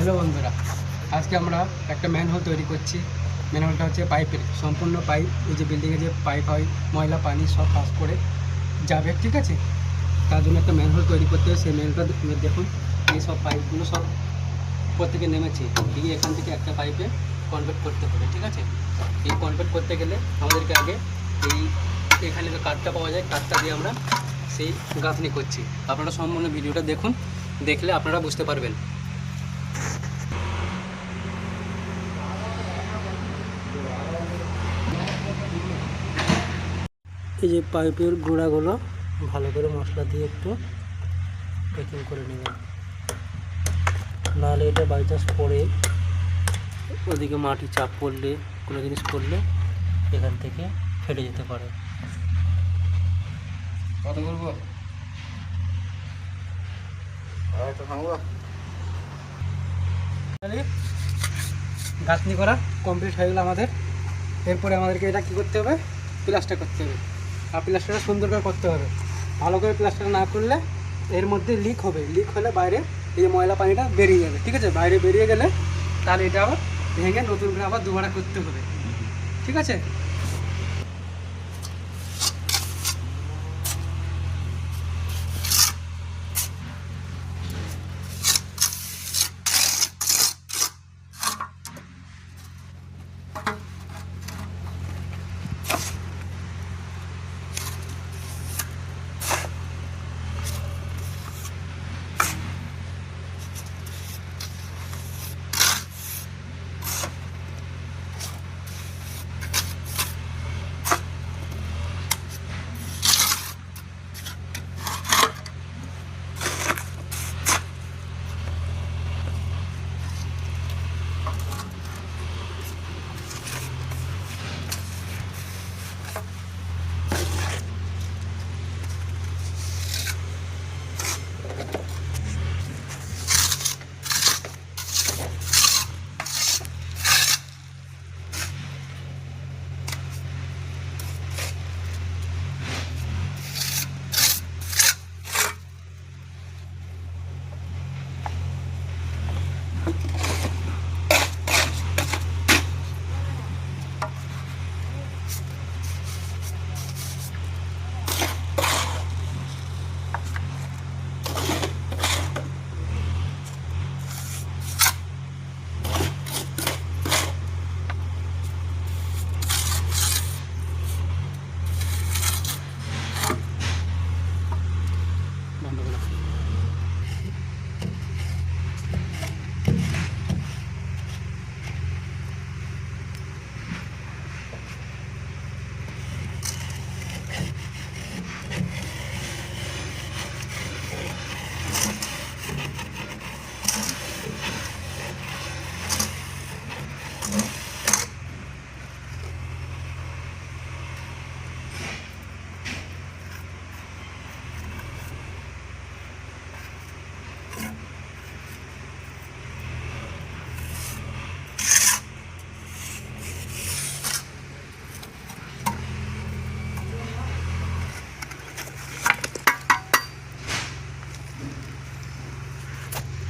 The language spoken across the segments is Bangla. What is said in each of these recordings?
হ্যালো বন্ধুরা, আজকে আমরা একটা ম্যানহোল তৈরি করছি। ম্যানহোলটা হচ্ছে পাইপের, সম্পূর্ণ পাইপ ওই যে বিল্ডিংয়ে যে পাইপ হয়, ময়লা, পানি সব পাস করে যাবে, ঠিক আছে? তার জন্য একটা ম্যানহোল তৈরি করতে হবে, সেই ম্যানহোলটা দেখুন, এই সব পাইপগুলো সব প্রত্যেকে নেমেছে। দিয়ে এখান থেকে একটা পাইপে কনভার্ট করতে হবে, ঠিক আছে? এই কনভার্ট করতে গেলে আমাদেরকে আগে এই এখানে যে কাঠটা পাওয়া যায়, কাঠটা দিয়ে আমরা সেই গাঁথনি করছি। আপনারা সম্পূর্ণ ভিডিওটা দেখুন, দেখলে আপনারা বুঝতে পারবেন। এই যে পাইপের গোড়াগুলো ভালো করে মশলা দিয়ে একটু প্যাকিং করে নেবেন। নাহলে এটা বাই চান্স পরে ওদিকে মাটি চাপ পড়লে কোনো জিনিস পড়লে এখান থেকে ফেটে যেতে পারে। কত করব? গাঁথনি করা কমপ্লিট হয়ে গেলো আমাদের। এরপরে আমাদেরকে এটা কী করতে হবে? প্লাস্টার করতে হবে। আর প্লাস্টারটা সুন্দর করে করতে হবে। ভালো করে প্লাস্টার না করলে এর মধ্যে লিক হবে। লিক হলে বাইরে এই ময়লা পানিটা বেরিয়ে যাবে। ঠিক আছে? বাইরে বেরিয়ে গেলে তাহলে এটা আবার ভেঙে নতুন করে আবার দুবারা করতে হবে। ঠিক আছে?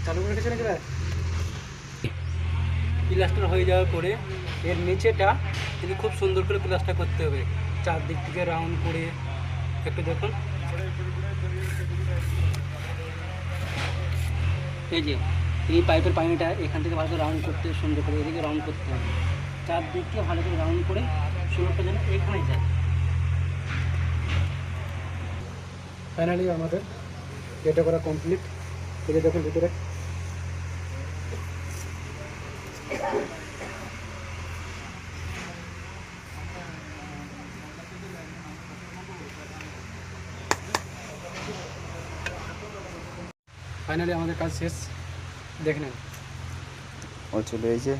চালু করে নাকি প্লাস্টার হয়ে যাওয়ার পরে এর নিচেটা কিন্তু খুব সুন্দর করে প্লাস্টার করতে হবে। চারদিক থেকে রাউন্ড করে একটু দেখুন। এই যে, এই পাইপের পানিটা এখান থেকে ভালো করে রাউন্ড করতে সুন্দর করে এদিকে রাউন্ড করতে হবে। চারদিক চারদিককে ভালো করে রাউন্ড করে সুন্দরটা যেন এখানে যায়। ফাইনালি আমাদের এটা করা কমপ্লিট এটা দেখুন ভিতরে। ফাইনালি আমাদের কাজ শেষ দেখে নেন ও চলে এসেছে